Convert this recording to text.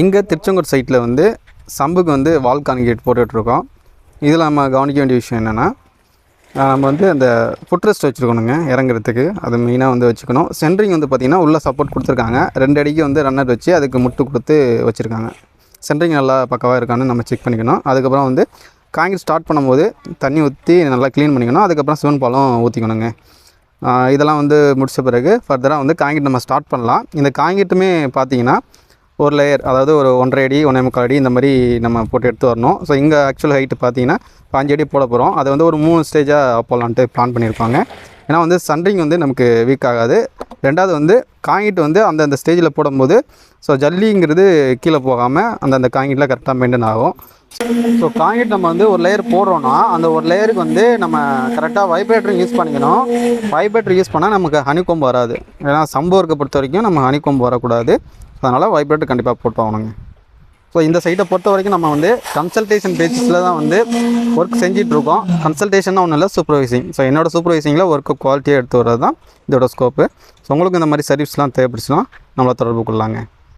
இங்கே திருச்செங்கோடு சைட்டில் வந்து சம்புக்கு வந்து வால் கான்கிரீட் போட்டுட்ருக்கோம். இதில் நம்ம கவனிக்க வேண்டிய விஷயம் என்னென்னா நம்ம வந்து அந்த ஃபுட் ரெஸ்ட் வச்சுருக்கணுங்க இறங்குறதுக்கு. அது மெயினாக வந்து வச்சுக்கணும். சென்ட்ரிங் வந்து பார்த்திங்கன்னா உள்ளே சப்போர்ட் கொடுத்துருக்காங்க. ரெண்டு அடிக்கு வந்து ரன்னர் வச்சு அதுக்கு முட்டு கொடுத்து வச்சுருக்காங்க. சென்ட்ரிங் நல்லா பக்கவாக இருக்கான்னு நம்ம செக் பண்ணிக்கணும். அதுக்கப்புறம் வந்து காங்கிரீட் ஸ்டார்ட் பண்ணும்போது தண்ணி ஊற்றி நல்லா க்ளீன் பண்ணிக்கணும். அதுக்கப்புறம் சிவன் பாலம் ஊற்றிக்கணுங்க இதெல்லாம் வந்து முடித்த பிறகு ஃபர்தராக வந்து காங்கிரீட் நம்ம ஸ்டார்ட் பண்ணலாம். இந்த காங்கிரீட்டுமே பார்த்தீங்கன்னா ஒரு லேயர் அதாவது ஒரு ஒன்றரை அடி ஒன்றே முக்கால் அடி இந்த மாதிரி நம்ம போட்டு எடுத்து வரணும். ஸோ இங்கே ஆக்சுவல் ஹைட்டு பார்த்தீங்கன்னா பாஞ்சு அடி போட போகிறோம் அதை வந்து ஒரு மூணு ஸ்டேஜாக போடலான்ட்டு பிளான் பண்ணியிருப்பாங்க ஏன்னா வந்து சன்ரிங் வந்து நமக்கு வீக் ஆகாது. ரெண்டாவது வந்து காங்கிட்டு வந்து அந்தந்த ஸ்டேஜில் போடும்போது ஸோ ஜல்லிங்கிறது கீழே போகாமல் அந்தந்த காங்கிட்டில் கரெக்டாக மெயின்டைன் ஆகும். ஸோ காங்கிட் நம்ம வந்து ஒரு லேயர் போடுறோன்னா அந்த ஒரு லேயருக்கு வந்து நம்ம கரெக்டாக வைப்ரேட்டரும் யூஸ் பண்ணிக்கணும். வைப்ரேட்டர் யூஸ் பண்ணால் நமக்கு ஹனிக்கொம்பு வராது. ஏன்னா சம்போர்க்கை பொறுத்த வரைக்கும் நம்ம ஹனிக்கொம்பு வரக்கூடாது. அதனால் வைப்ரேட்டர் கண்டிப்பாக போட்டு ஆகணுங்க ஸோ இந்த சைட்டை பொறுத்த வரைக்கும் நம்ம வந்து கன்சல்டேஷன் பேசிஸில் தான் வந்து ஒர்க் செஞ்சுட்டு இருக்கோம் கன்சல்டேஷன் ஒன்றும் இல்லை சூப்பர்வைசிங் ஸோ என்னோடய சூப்பர்வைசிங்கில் ஒர்க்கு குவாலிட்டியாக எடுத்து வர்றது தான் இதோட ஸ்கோப்பு ஸோ உங்களுக்கு இந்த மாதிரி சர்வீஸ்லாம் தேவைப்படுச்சுன்னா நம்மளை தொடர்பு கொள்ளலாங்க.